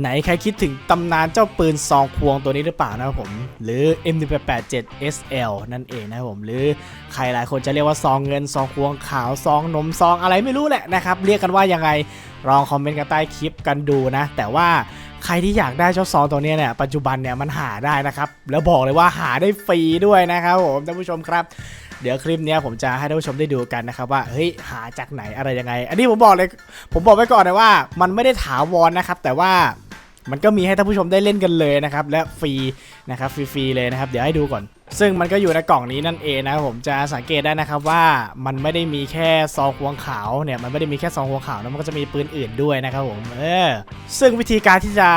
ไหนใครคิดถึงตำนานเจ้าปืนซองควงตัวนี้หรือเปล่านะครับผม หรือ M187 SL นั่นเองนะครับผม หรือใครหลายคนจะเรียกว่าซองเงินซองควงขาวซองนมซองอะไรไม่รู้แหละนะครับ เรียกกันว่ายังไงลองคอมเมนต์กันใต้คลิปกันดูนะ แต่ว่าใครที่อยากได้เจ้าซองตัวนี้เนี่ยปัจจุบันเนี่ยมันหาได้นะครับ แล้วบอกเลยว่าหาได้ฟรีด้วยนะครับผมท่านผู้ชมครับเดี๋ยวคลิปนี้ผมจะให้ท่านผู้ชมได้ดูกันนะครับว่าเฮ้ยหาจากไหนอะไรยังไง อันนี้ผมบอกเลย ผมบอกไว้ก่อนนะว่า มันไม่ได้ถาวรนะครับ แต่ว่า มันก็มีให้ท่านผู้ชมได้เล่นกันเลยนะครับและฟรีนะครับฟรีๆเลยนะครับเดี๋ยวให้ดูก่อน ซึ่งมันก็อยู่ในกล่องนี้นั่นเองนะผมจะสังเกตได้นะครับว่ามันไม่ได้มีแค่ซองควงขาวเนี่ยมันไม่ได้มีแค่ซองควงขาวนะมันก็จะมีปืนอื่นด้วยนะครับผมเออซึ่งวิธีการที่จะ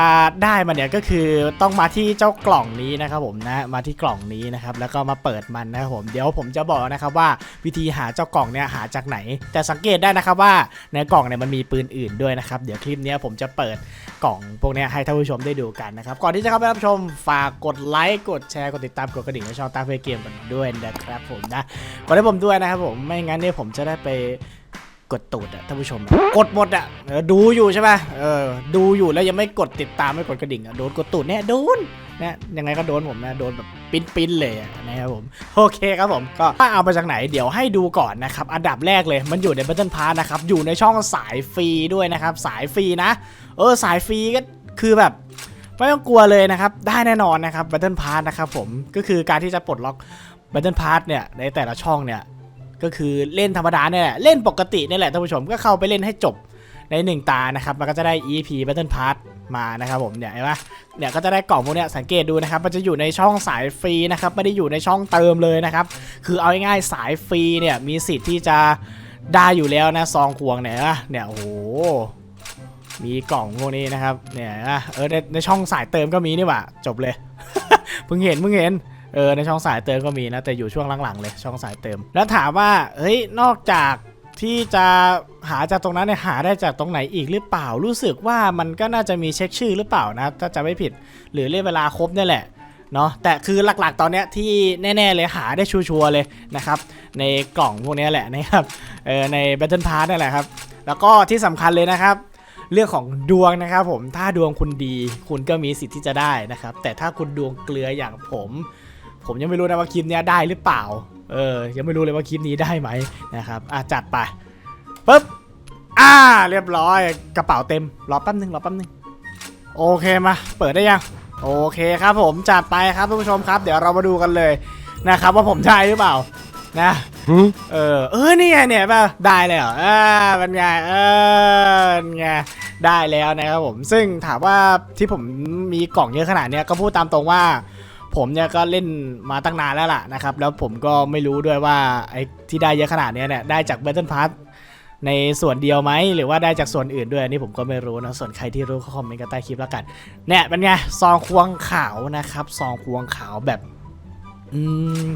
ได้มันเนี่ยก็คือต้องมาที่เจ้ากล่องนี้นะครับผมนะมาที่กล่องนี้นะครับแล้วก็มาเปิดมันนะครับผมเดี๋ยวผมจะบอกนะครับว่าวิธีหาเจ้ากล่องเนี่ยหาจากไหน แต่สังเกตได้นะครับว่าในกล่องเนี่ยมันมีปืนอื่นด้วยนะครับเดี๋ยวคลิปนี้ผมจะเปิดกล่องพวกนี้ให้ท่านผู้ชมได้ดูกันนะครับก่อนที่จะเข้าไปรับชมฝากกดไลค์กดแชร์กดติดตามกดกระดิ่งช่องตาเพื่อเกมด้วยนะครับผมนะกดให้ผมด้วยนะครับผมไม่งั้นเนี่ยผมจะได้ไปกดตูดอะท่านผู้ชมกดหมดอะดูอยู่ใช่ไหมเออดูอยู่แล้วยังไม่กดติดตามไม่กดกระดิ่งอะโดนกดตูดเนี่ยโดนนะยังไงก็โดนผมนะโดนแบบปิ้นปิ้นๆเลยะนะครับผมโอเคครับผมก็ถ้าเอามาจากไหนเดี๋ยวให้ดูก่อนนะครับอันดับแรกเลยมันอยู่ใน Battle Pass นะครับอยู่ในช่องสายฟรีด้วยนะครับ สายฟรีนะ เออสายฟรีก็คือแบบ ไม่ต้องกลัวเลยนะครับ ได้แน่นอนนะครับ Battle Pass นะครับผมก็คือการที่จะปลดล็อก Battle Pass เนี่ยในแต่ละช่องเนี่ยก็คือเล่นธรรมดาเนี่ยแหละเล่นปกติเนี่ยแหละท่านผู้ชมก็เข้าไปเล่นให้จบในหนึ่งตานะครับมันก็จะได้ EP Battle Pass มานะครับผมเนี่ยเห็นปะเนี่ยก็จะได้กล่องพวกเนี้ยสังเกตดูนะครับมันจะอยู่ในช่องสายฟรีนะครับไม่ได้อยู่ในช่องเติมเลยนะครับคือเอาง่ายๆสายฟรีเนี่ยมีสิทธิ์ที่จะได้อยู่แล้วนะซองควงเนี่ยนะเนี่ยโอ้โห มีกล่องพวกนี้นะครับ เนี่ยนะเออในในช่องสายเติมก็มีนี่หว่า จบเลย เพิ่งเห็นเพิ่งเห็น เออในช่องสายเติมก็มีนะ แต่อยู่ช่วงหลังๆเลยช่องสายเติม แล้วถามว่า เฮ้ย นอกจากที่จะหาจากตรงนั้นเนี่ยหาได้จากตรงไหนอีกหรือเปล่า รู้สึกว่ามันก็น่าจะมีเช็คชื่อหรือเปล่านะ ถ้าจะไม่ผิด หรือเรียกเวลาครบนี่แหละเนาะแต่คือหลักๆ ตอนเนี้ยที่แน่ๆเลยหาได้ชัวร์ๆเลยนะครับ ในกล่องพวกนี้แหละนะครับเออใน Battle Pass นั่แหละครับ แล้วก็ที่สำคัญเลยนะครับ เรื่องของดวงนะครับผมถ้าดวงคุณดี คุณก็มีสิทธิ์ที่จะได้นะครับ แต่ถ้าคุณดวงเกลืออย่างผม ผมยังไม่รู้นะว่าคลิปเนี้ยได้หรือเปล่า เออ ยังไม่รู้เลยว่าคลิปนี้ได้ไหมนะครับอะจัดไปปุ๊บอ่า เรียบร้อยกระเป๋าเต็มรอแป๊บนึงรอแป๊บนึงโอเคมา เปิดได้ยัง โอเคครับผมจัดไปครับท่านผู้ชมครับ เดี๋ยวเรามาดูกันเลยนะครับ ว่าผมได้หรือเปล่านะ เออ เออนี่ไงเนี่ยป่ะได้เลยเหรออ่าเป็นไงเออเป็นไงได้แล้วนะครับผม ซึ่งถามว่าที่ผมมีกล่องเยอะขนาดเนี้ยก็พูดตามตรงว่า ผมเนี่ยก็เล่นมาตั้งนานแล้วล่ะนะครับ แล้วผมก็ไม่รู้ด้วยว่าไอ้ที่ได้เยอะขนาดเนี้ยเนี่ยได้จาก Battle Pass ในส่วนเดียวไหมหรือว่าได้จากส่วนอื่นด้วยนนี่ผมก็ไม่รู้นะส่วนใครที่รู้ก็คอมเมนต์กันใต้คลิปแล้วกันเนี่ยเป็นไงซองควงขาวนะครับซองควงขาวแบบ อืม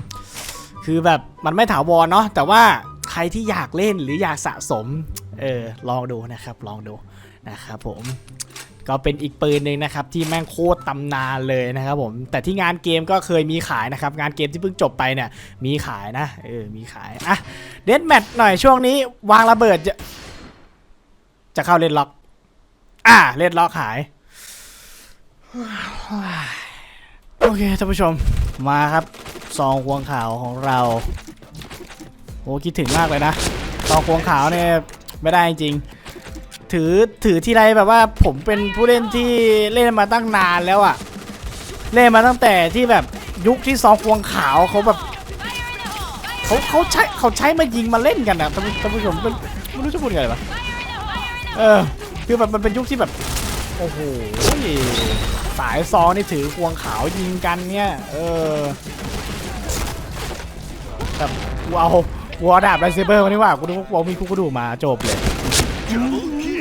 คือแบบมันไม่ถาวรเนาะแต่ว่าใครที่อยากเล่นหรืออยากสะสมเออลองดูนะครับลองดูนะครับผมก็เป็นอีกปืนหนึ่งนะครับที่แม่งโคตรตำนานเลยนะครับผมแต่ที่งานเกมก็เคยมีขายนะครับงานเกมที่เพิ่งจบไปเนี่ยมีขายนะเออมีขายอะเดนแมทหน่อยช่วงนี้วางระเบิดจะจะเข้าเล่นล็อก อะเล่นล็อกหายโอเคท่านผู้ชมมาครับ ซองควงขาวของเราโอ้คิดถึงมากเลยนะซองควงขาวเนี่ยไม่ได้จริง ถือถือที่ไรแบบว่าผมเป็นผู้เล่นที่เล่นมาตั้งนานแล้วอะเล่นมาตั้งแต่ที่แบบยุคที่ซองควงขาวเขาแบบเขาเขาใช้เขาใช้มายิงมาเล่นกันนะท่านผู้ชมเป็นไม่รู้จะพูดยังไงวะเออคือแบบมันเป็นยุคที่แบบโอ้โหสายซองนี่ถือควงขาวยิงกันเนี่ย เออ แต่กูเอากูเอาดาบไรเซเบอร์มานี่ว่ากูนึกว่ากูมีคู่กระดูกมาจบเลย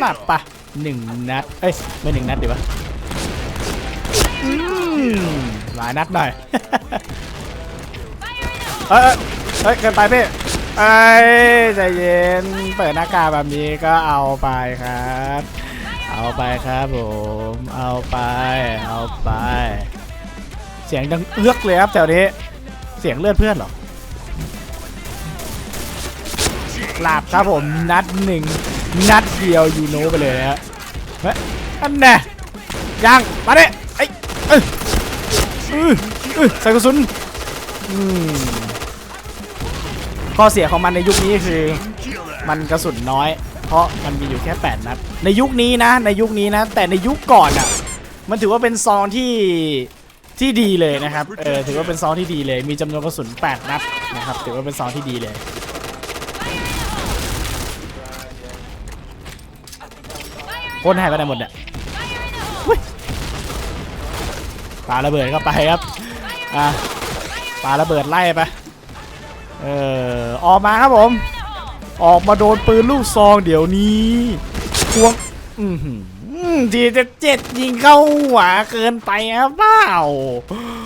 หลับปะหนึ่งนัดเอ้ยไม่หนึ่งนัดดีวะหลายนัดหน่อยเอ้ยเฮ้ยเกินไปพี่เอ้ยใจเย็นเปิดหน้ากากแบบนี้ก็เอาไปครับ เอาไปครับผม เอาไป เอาไป เสียงดังเอื้อกเลยครับแถวนี้ เสียงเลือดเพื่อนเหรอ ลับครับผมนัดหนึ่งนัดเดียวยูโนไปเลยฮะเฮ้ยอันแน่ยังมาดิไอ้เอ้ยเอ้ยเอ้ยใส่กระสุนอืมข้อเสียของมันในยุคนี้คือ มันกระสุนน้อย เพราะมันมีอยู่แค่ 8 นัด ในยุคนี้นะ ในยุคนี้นะ แต่ในยุคก่อนอะ มันถือว่าเป็นซองที่ที่ดีเลยนะครับ เออ ถือว่าเป็นซองที่ดีเลย มีจำนวนกระสุน 8 นัดนะครับ ถือว่าเป็นซองที่ดีเลย คนหายไปไหนหมดเนี่ยปาระเบิดเข้าไปครับอะปาระเบิดไล่ไปเออออกมาครับผม ออกมาโดนปืนลูกซองเดี๋ยวนี้ควงอือหือทีจะเจ็ดยิงเข้าหัวเกินไปครับเปล่ามา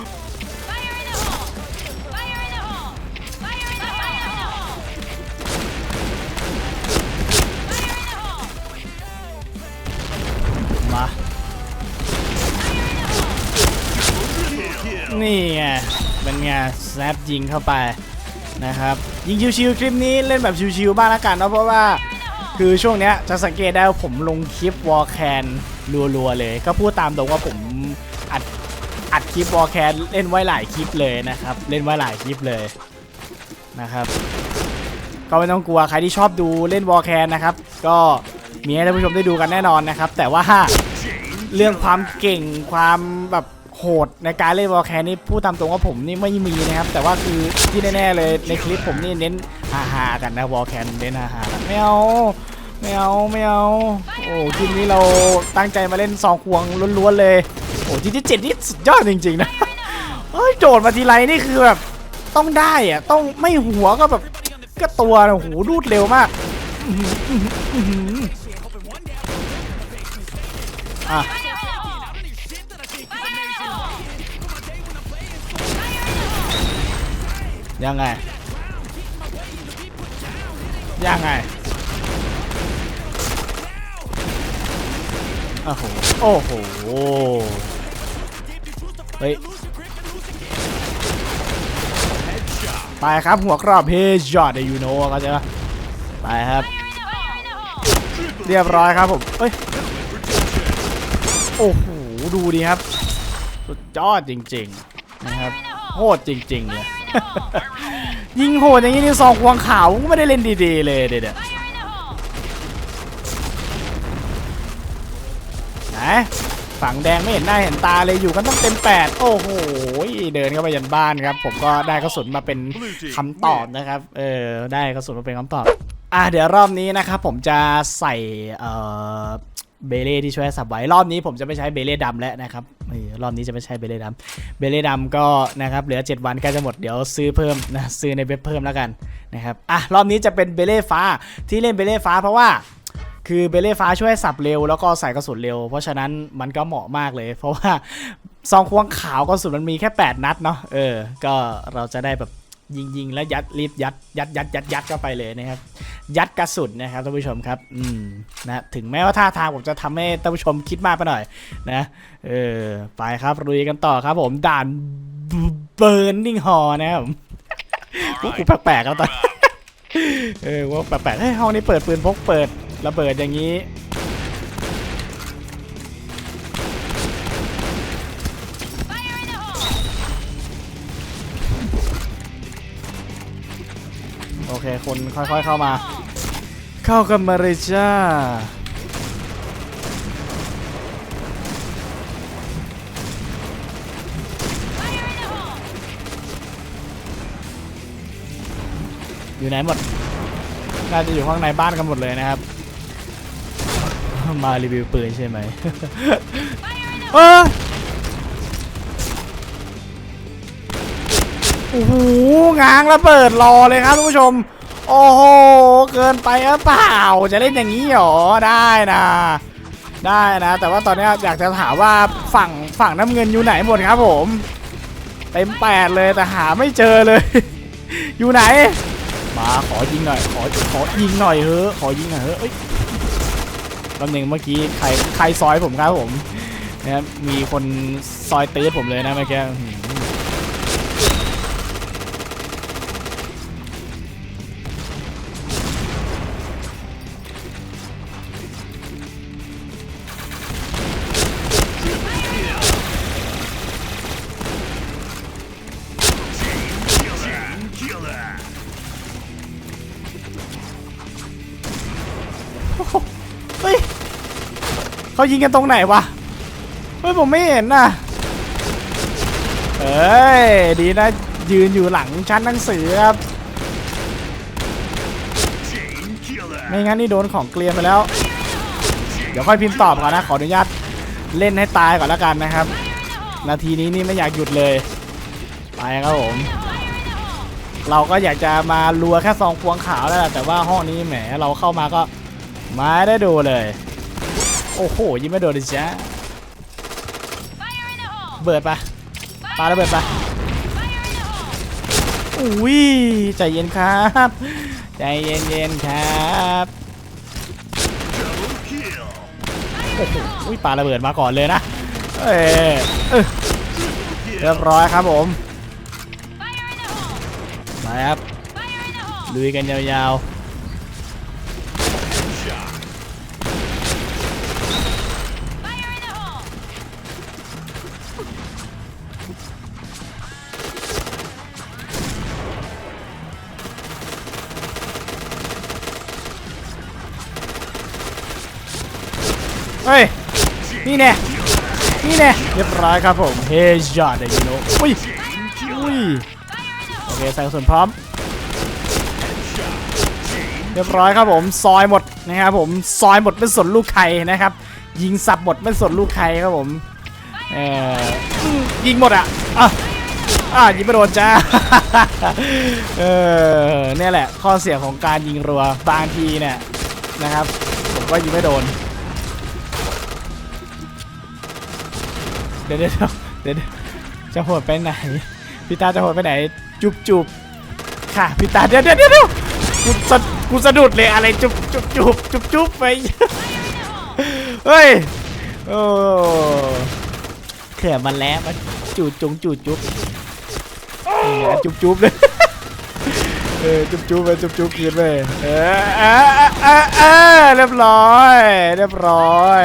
นี่ไงเป็นไงแซบยิงเข้าไปนะครับยิงชิวๆคลิปนี้เล่นแบบชิวๆบ้างละกันเนาะเพราะว่า คือช่วงเนี้ยจะสังเกตได้ว่าผมลงคลิปวอลแคนรัวๆเลย ก็พูดตามตรงว่าผมอัดอัดคลิปวอลแคนเล่นไว้หลายคลิปเลยนะครับเล่นไว้หลายคลิปเลยนะครับก็ไม่ต้องกลัวใครที่ชอบดูเล่นวอลแคนนะครับก็มีให้ท่านผู้ชมได้ดูกันแน่นอนนะครับ แต่ว่าเรื่องความเก่งความแบบ โหดในการเล่นวอลแคนนี่พูดตามตรงว่าผมนี่ไม่มีนะครับ แต่ว่าคือที่แน่ๆเลยในคลิปผมนี่เน้นฮาๆกันนะวอลแคนเน้นฮาๆกันไม่เอาไม่เอาไม่เอาโอ้คลิปนี้เราตั้งใจมาเล่นซองควงล้วนๆเลยโอ้ทีที่เจ็ดนี่สุดยอดจริงๆนะเฮ้ยโจทย์มาทีไรนี่คือแบบต้องได้อะต้องไม่หัวก็แบบก็ตัวนะโอ้โหรูดเร็วมากอะ ยังไง ยังไง โอ้โห โอ้โห เฮ้ย ไปครับหัวกรอบเฮจอดเดยูโนก็จะไปครับ เรียบร้อยครับผมเอ้ย โอ้โห ดูดีครับ สุดยอดจริง ๆ นะครับโหดจริง ๆ เลย ยิงโหดอย่างนี้นี่ซองควงขาวก็ไม่ได้เล่นดีๆเลยเด็ดๆไหนฝั่งแดงไม่เห็นหน้าเห็นตาเลยอยู่กันต้องเต็มแปดโอ้โหเดินเข้าไปยันบ้านครับ ผมก็ได้กระสุนมาเป็นคำตอบนะครับ เออได้กระสุนมาเป็นคำตอบ อะเดี๋ยวรอบนี้นะครับผมจะใส่เอ่อ เบเล่ที่ช่วยสับไว้รอบนี้ผมจะไม่ใช้เบเล่ดำแล้วนะครับรอบนี้จะไม่ใช้เบเล่ดำเบเล่ดำก็นะครับเหลือ 7 วันใกล้จะหมดเดี๋ยวซื้อเพิ่มนะซื้อในเว็บเพิ่มแล้วกันนะครับอะรอบนี้จะเป็นเบเล่ฟ้าที่เล่นเบเล่ฟ้าเพราะว่าคือเบเล่ฟ้าช่วยสับเร็วแล้วก็ใส่กระสุนเร็ว เพราะฉะนั้นมันก็เหมาะมากเลย เพราะว่าซองควงขาวกระสุนมันมีแค่ 8 นัดเนาะเออก็เราจะได้แบบ ยิงยิงๆแล้วยัดรีบยัดยัดยัดยัดยัดเข้าไปเลยนะครับ ยัดกระสุนนะครับท่านผู้ชมครับ อืมนะถึงแม้ว่าท่าทางผมจะทำให้ท่านผู้ชมคิดมากไปหน่อย นะเออไปครับลุยกันต่อครับผมด่านเบิร์นิงฮอนะครับผมพวกกูแปลกๆแล้วตอนเออว่าแปลกๆเฮ้ยห้องนี้เปิดปืนพกเปิดระเบิดอย่างนี้ อเคคนค่อยๆเข้ามา เข้ากันมาเลยจ้าอยู่ไหนหมด น่าจะอยู่ข้างในบ้านกันหมดเลยนะครับ มารีวิวปืนใช่ไหมเออ โอ้โหง้างระเบิดรอเลยครับท่านผู้ชม โอ้โห เกินไปหรือเปล่า จะเล่นอย่างนี้หรอ ได้นะ ได้นะ แต่ว่าตอนนี้อยากจะถามว่าฝั่งฝั่งน้ำเงินอยู่ไหนหมดครับผม เต็มแปดเลยแต่หาไม่เจอเลย อยู่ไหน มาขอยิงหน่อย ขอขอยิงหน่อยเฮ้อขอยิงหน่อยเฮ้อะเอ้ยแป๊บนึงเมื่อกี้ใครใครซอยผมครับผมนะครับมีคนซอยตื้อผมเลยนะเมื่อกี้ เขายิงกันตรงไหนวะ เฮ้ยผมไม่เห็นน่ะเอ้ยดีนะยืนอยู่หลังชั้นหนังสือครับไม่งั้นนี่โดนของเกลียนไปแล้ว เดี๋ยวค่อยพิมพ์ตอบก่อนนะ ขออนุญาตเล่นให้ตายก่อนแล้วกันนะครับ นาทีนี้นี่ไม่อยากหยุดเลยไปครับผมเราก็อยากจะมารัวแค่ซองพวงขาวแล้วแหละแต่ว่าห้องนี้แหมเราเข้ามาก็ไม่ได้ดูเลย โอ้โหยิงไม่โดนเลยจ้าเบิดปะปาระเบิดปะอุ้ยใจเย็นครับ ใจเย็นๆครับโอ้โหอุ้ยปาระเบิดมาก่อนเลยนะเออเรียบร้อยครับผมมาครับลุยกันยาว Shot. นี่แน่นี่แน่เรียบร้อยครับผมเฮจอดเลยโนอุ้ยอุ้ยโอเคใส่กระสุนพร้อม เรียบร้อยครับผมซอยหมดนะครับผมซอยหมดไม่สนลูกใครนะครับ ยิงสับหมดไม่สนลูกใครครับผมเออยิงหมดอะอะอะยิงไม่โดนจ้าเออเนี่ยแหละข้อเสียของการยิงรัวบางทีเนี่ยนะครับ ผมก็ยิงไม่โดน เดี๋ยวเดี๋ยวเดี๋ยวจะโหดไปไหนพี่ตาจะโหดไปไหน จุบจุบค่ะพี่ตาเดี๋ยวเดี๋ยวเดี๋ยวกูสะกูสะดุดเลยอะไรจุบจุบจุบจุบจุบไปเฮ้ยโอ้เขื่อมันแล้วมันจูดจงจูดจุบจุบจุบเลยเออจุบจุบไปจุบจุบคืนไปเออเออเออเรียบร้อย เรียบร้อย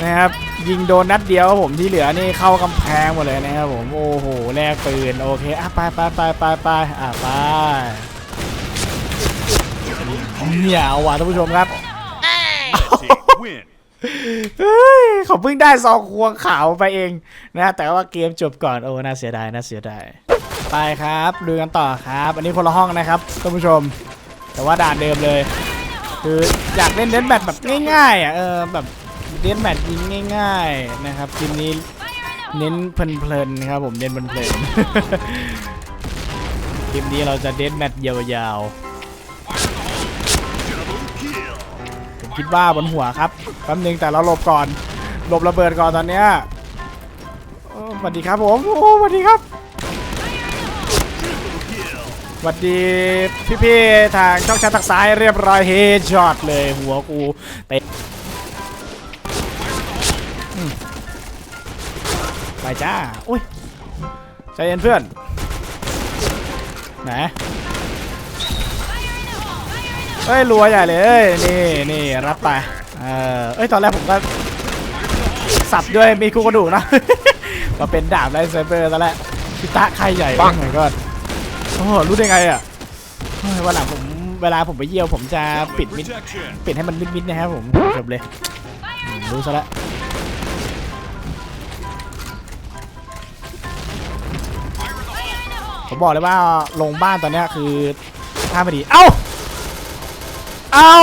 นะครับ ยิงโดนนัดเดียวครับผมที่เหลือนี่เข้ากำแพงหมดเลยนะครับผมโอ้โหแลกปืนโอเคอะไปไปไปไปไปอะไปเนี่ยเอาว่ะท่านผู้ชมครับเขาเพิ่งได้ซองควงขาวไปเองนะ แต่ว่าเกมจบก่อนโอ้น่าเสียดายน่าเสียดายไปครับดูกันต่อครับ อันนี้คนละห้องนะครับท่านผู้ชม แต่ว่าด่านเดิมเลย คืออยากเล่นเดนแบทแบบง่ายๆอะเออแบบ เดนแบทยิงง่าย ๆ นะครับทีมนี้เน้นเพลินๆครับผมเน้นเพลินๆทีมนี้เราจะเดนแบทยาวๆผมคิดว่าบนหัวครับแป๊บนึงแต่เราหลบก่อนหลบระเบิดก่อนตอนเนี้ยสวัสดีครับผมโอ้สวัสดีครับสวัสดีพี่ๆทางช่องชททางซ้ายเรียบร้อยเฮดช็อตเลยหัวกูเตะ จ้าอุ้ยใจเย็นเพื่อนไหนเฮ้ยรัวใหญ่เลยเอ้ยนี่นี่รับไปเออเอ้ยตอนแรกผมก็สับด้วยมีคู่กระดูกนะมาเป็นดาบไลท์เซเบอร์ซะแล้วพิตะใครใหญ่บ้างไหนก็โอ้โหรู้ได้ไงอะเฮ้ยวันหลังผมเวลาผมไปเยี่ยวผมจะปิดมิด Protection. ปิดให้มันมิดๆนะครับผมจบเลยอืมรู้ซะแล้ว ผมบอกเลยว่าลงบ้านตอนนี้คือท่าไม่ดีเอ้าเอ้า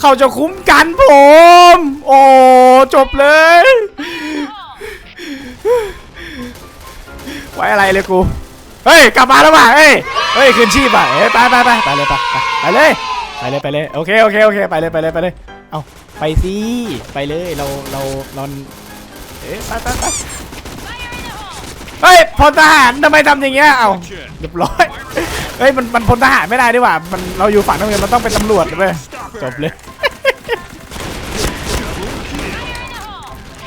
เขาจะคุ้มกันผม โอ้จบเลยไว้อะไรเลยกู เฮ้ย กลับมาแล้วว่ะเฮ้ย เฮ้ย คืนชีพอะเฮ้ย ไปไปไปไปเลยไปไปไปเลย ไปเลย ไปเลย โอเค โอเค โอเค ไปเลย ไปเลย ไปเลย เอาไปสิ ไปเลย เรา เราเราเอ๊ะไปไปไป เฮ้ยพลทหารทำไมทำอย่างเงี้ยเอาเรียบร้อยเฮ้ยมันมันพลทหารไม่ได้ดีกว่ามันเราอยู่ฝั่งน้ำเงินมันต้องเป็นตำรวจเลยเว้ย Stop จ her. บเลย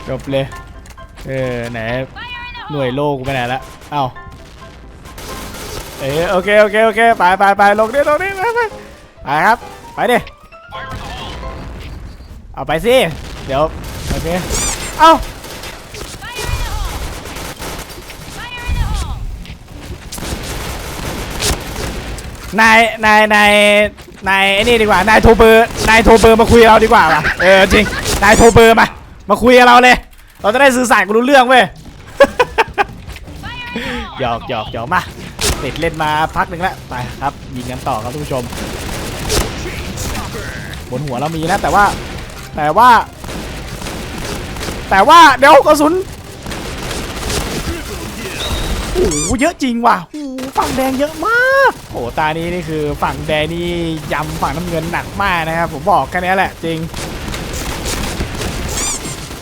จบเลยเออไหนหน่วยโลกูไปไหนละเอ้าเออโอเคโอเคโอเคไปไปไปลงดิลงดิไปไปไปครับไปดิเอาไปสิเดี๋ยวโอเคเอ้า นายนายนายนายไอ้นี่ดีกว่านายโทรเบอร์นายโทรเบอร์มาคุยกับเราดีกว่าว่ะเออจริงนายโทรเบอร์มามาคุยกับเราเลย เราจะได้สื่อสารกันรู้เรื่องเว้ยหยอกหยอกหยอกมาติดเล่นมาพักหนึ่งแล้วไปครับยิงกันต่อครับทุกผู้ชม บนหัวเรามีนะแต่ว่า แต่ว่า แต่ว่าเดี๋ยวกระสุนโอ้โหเยอะจริงว่ะโอ้ ฝั่งแดงเยอะมากโอ้โหตานี้นี่คือฝั่งแดงนี่ยำฝั่งน้ำเงินหนักมากนะครับผมบอกแค่นี้แหละจริง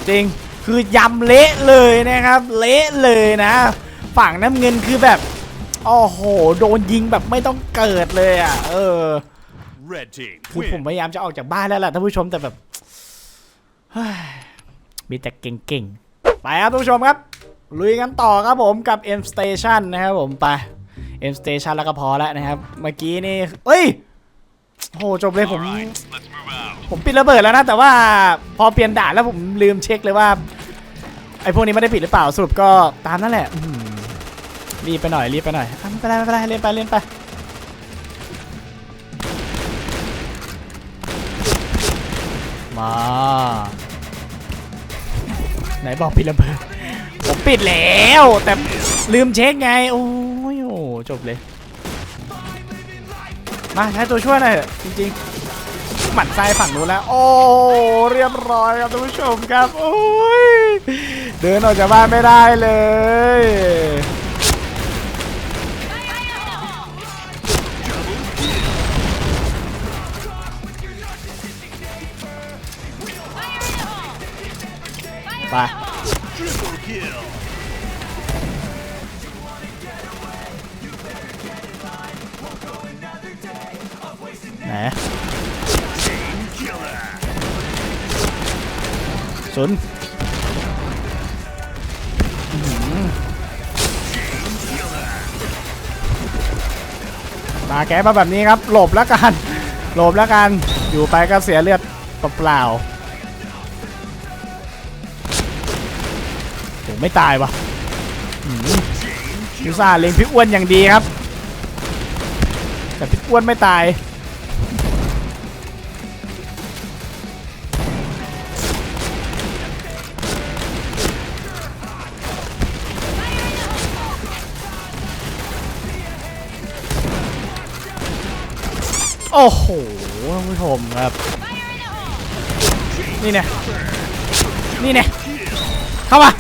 จริงคือยำเละเลยนะครับ เละเลยนะ ฝั่งน้ำเงินคือแบบโอ้โหโดนยิงแบบไม่ต้องเกิดเลยอะ เออ Red team คือผมพยายามจะออกจากบ้านแล้วแหละท่านผู้ชมแต่แบบเฮ้ยมีแต่เก่งๆ ไปครับท่านผู้ชมครับ ลุยกันต่อครับผมกับ M Station นะครับผมไป M Station แล้วก็พอแล้วนะครับ เมื่อกี้นี่ เอ้ยโหจบเลยผม ผมปิดระเบิดแล้วนะ แต่ว่าพอเปลี่ยนด่านแล้วผมลืมเช็คเลยว่า ไอ้พวกนี้ไม่ได้ปิดหรือเปล่าสรุปก็ตามนั่นแหละรีบไปหน่อยรีบไปหน่อยอไม่เป็นไรไม่เป็นไรเล่นไปเล่นไปมาไหนบอกปิดระเบิดผมปิดแล้ว แต่ลืมเช็คไงโอ้ จบเลย มาใช้ตัวช่วยหน่อยเถอะจริงๆ หมั่นไส้ฝั่งนู้นแล้ว โอ้เรียบร้อยครับท่านผู้ชมครับโอ้ยเดินออกจากบ้านไม่ได้เลยไป Triple kill. ไหนมาแกะมาแบบนี้ครับ หลบแล้วกันหลบแล้วกัน อยู่ไปก็เสียเลือดเปล่าๆโหไม่ตายวะอื้อหือยูซ่าเล็งพี่อ้วนอย่างดีครับ แต่พี่อ้วนไม่ตาย โอ้โหท่านผู้ชมครับ นี่เนี่ยนี่เนี่ยเข้ามา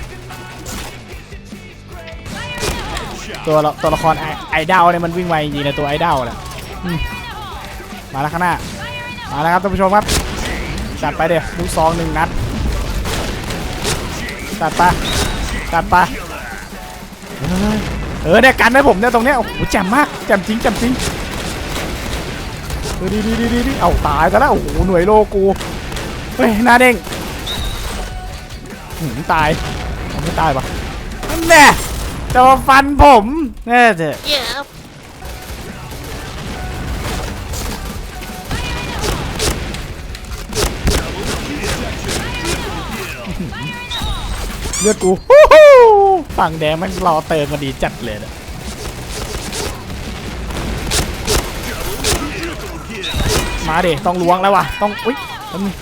ตัวตัวละครไอไอดอลเนี่ยมันวิ่งไวจริงๆนะตัวไอดอลแหละมาแล้วข้างหน้า มาแล้วครับท่านผู้ชมครับจัดไปเดี๋ยวลูกซองหนึ่งนัดจัดไปจัดไปเออเนี่ยกันไว้ผมเนี่ยตรงเนี้ยโอ้โหแจ่มมากแจ่มจริงแจ่มจริง ดีดีดีดีดีเอาตายซะแล้วโอ้โหหน่วยโลกูเฮ้ยหน้าเด้งหืมตายเอาไม่ตายปะนั่นแน่จะมาฟันผมแน่เถอะเลือดกูฮู้ฮู้ฝั่งแดงมันรอเติมมาดีจัดเลยนะ มาเดต้องล้วงแล้ววะต้องอุ้ยแป๊บนึง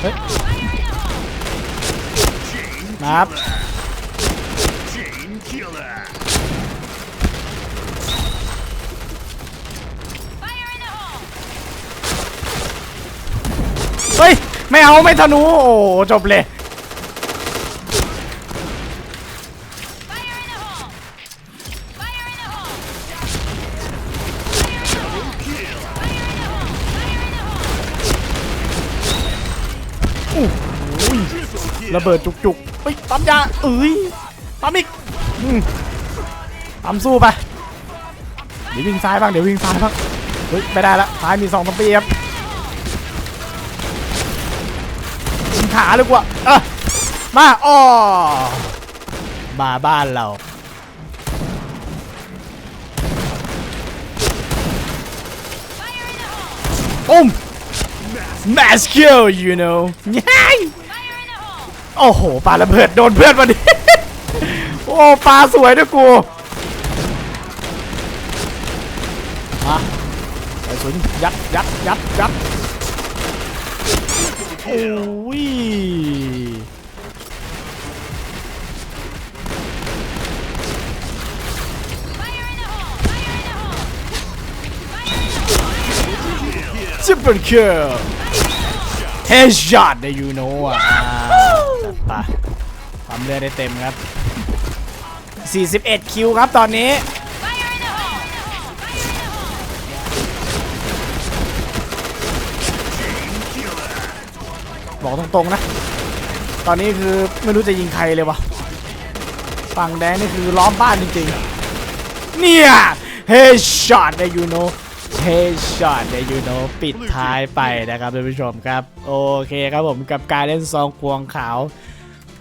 เฮ้ยมาครับเฮ้ย ไม่เอาไม่ธนู โอ้จบเลย ระเบิดจุกๆเฮ้ยปั๊มยาเอ้ยปั๊มอีกอืมปั๊มสู้ไปเดี๋ยววิ่งซ้ายบ้างเดี๋ยววิ่งซ้ายบ้างเฮ้ยไม่ได้ละซ้ายมีสองสปีครับยิงขาเลยกว่าเออมาอ้อมาบ้านเราอุ้ม mass kill you know ย้าย โอ้โหปาระเบิดโดนเพื่อนมาดิโอ้ปลาสวยด้วยกูมาสุนยัดยัดยัดยัด Triple โอ้ kill. ยซิปเปิลคิลเฮดช็อตได้ยูโน่อะจัด ไปความเลือดได้เต็มครับ 41 คิวครับตอนนี้ บอกตรงๆนะ ตอนนี้คือไม่รู้จะยิงใครเลยวะฝั่งแดงนี่คือล้อมบ้านจริงๆ เนี่ย เฮดช็อตได้ยูโนเฮดช็อตได้ยูโนปิดท้ายไปนะครับท่านผู้ชมครับ โอเคครับผมกับการเล่นซองควงขาว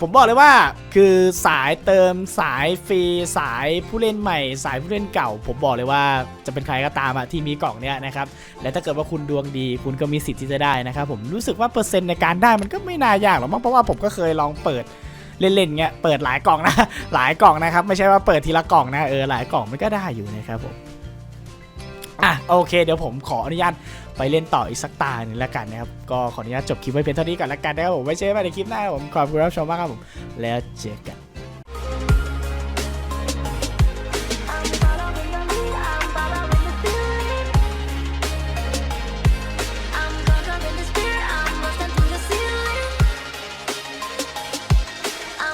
ผมบอกเลยว่าคือสายเติมสายฟรีสายผู้เล่นใหม่ สายผู้เล่นเก่า ผมบอกเลยว่าจะเป็นใครก็ตามอะที่มีกล่องเนี้ยนะครับและถ้าเกิดว่าคุณดวงดี คุณก็มีสิทธิ์ที่จะได้นะครับผมรู้สึกว่าเปอร์เซ็นต์ในการได้มันก็ไม่น่ายากหรอกมั้งเพราะว่าผมก็เคยลองเปิดเล่นๆเงี้ยเปิดหลายกล่องนะหลายกล่องนะครับไม่ใช่ว่าเปิดทีละกล่องนะเออหลายกล่องมันก็ได้อยู่นะครับผมอะโอเค เดี๋ยวผมขออนุญาต ไปเล่นต่ออีกสักตาหนึ่งแล้วกันนะครับก็ขออนุญาตจบคลิปไว้เพียงเท่านี้ก่อนแล้วกันนะครับผมไว้เจอกันใหม่ในคลิปหน้าผมขอบคุณรับชมมากครับผมแล้วเจอกัน